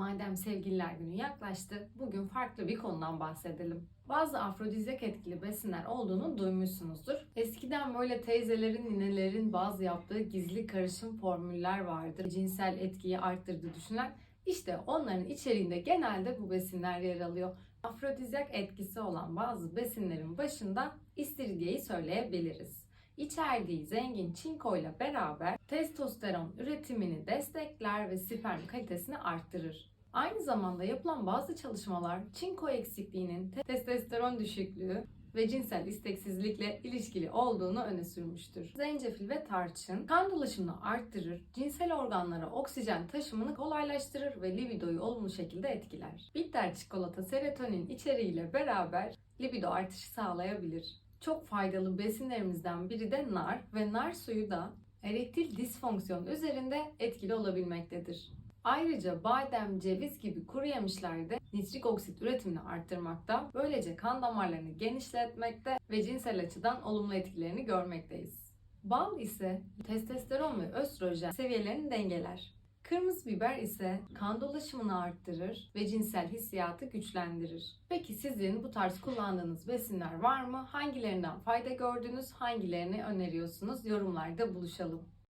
Madem sevgililer günü yaklaştı, bugün farklı bir konudan bahsedelim. Bazı afrodizyak etkili besinler olduğunu duymuşsunuzdur. Eskiden böyle teyzelerin, ninelerin bazı yaptığı gizli karışım formüller vardır. Cinsel etkiyi arttırdığı düşünülen. İşte onların içeriğinde genelde bu besinler yer alıyor. Afrodizyak etkisi olan bazı besinlerin başında istiridyeyi söyleyebiliriz. İçerdiği zengin çinko ile beraber testosteron üretimini destekler ve sperm kalitesini arttırır. Aynı zamanda yapılan bazı çalışmalar çinko eksikliğinin te- testosteron düşüklüğü ve cinsel isteksizlikle ilişkili olduğunu öne sürmüştür. Zencefil ve tarçın kan dolaşımını arttırır, cinsel organlara oksijen taşımını kolaylaştırır ve libidoyu olumlu şekilde etkiler. Bitter çikolata serotonin içeriğiyle beraber libido artışı sağlayabilir. Çok faydalı besinlerimizden biri de nar ve nar suyu da erektil disfonksiyon üzerinde etkili olabilmektedir. Ayrıca badem, ceviz gibi kuru yemişlerde nitrik oksit üretimini arttırmakta, böylece kan damarlarını genişletmekte ve cinsel açıdan olumlu etkilerini görmekteyiz. Bal ise testosteron ve östrojen seviyelerini dengeler. Kırmızı biber ise kan dolaşımını arttırır ve cinsel hissiyatı güçlendirir. Peki sizin bu tarz kullandığınız besinler var mı? Hangilerinden fayda gördünüz? Hangilerini öneriyorsunuz? Yorumlarda buluşalım.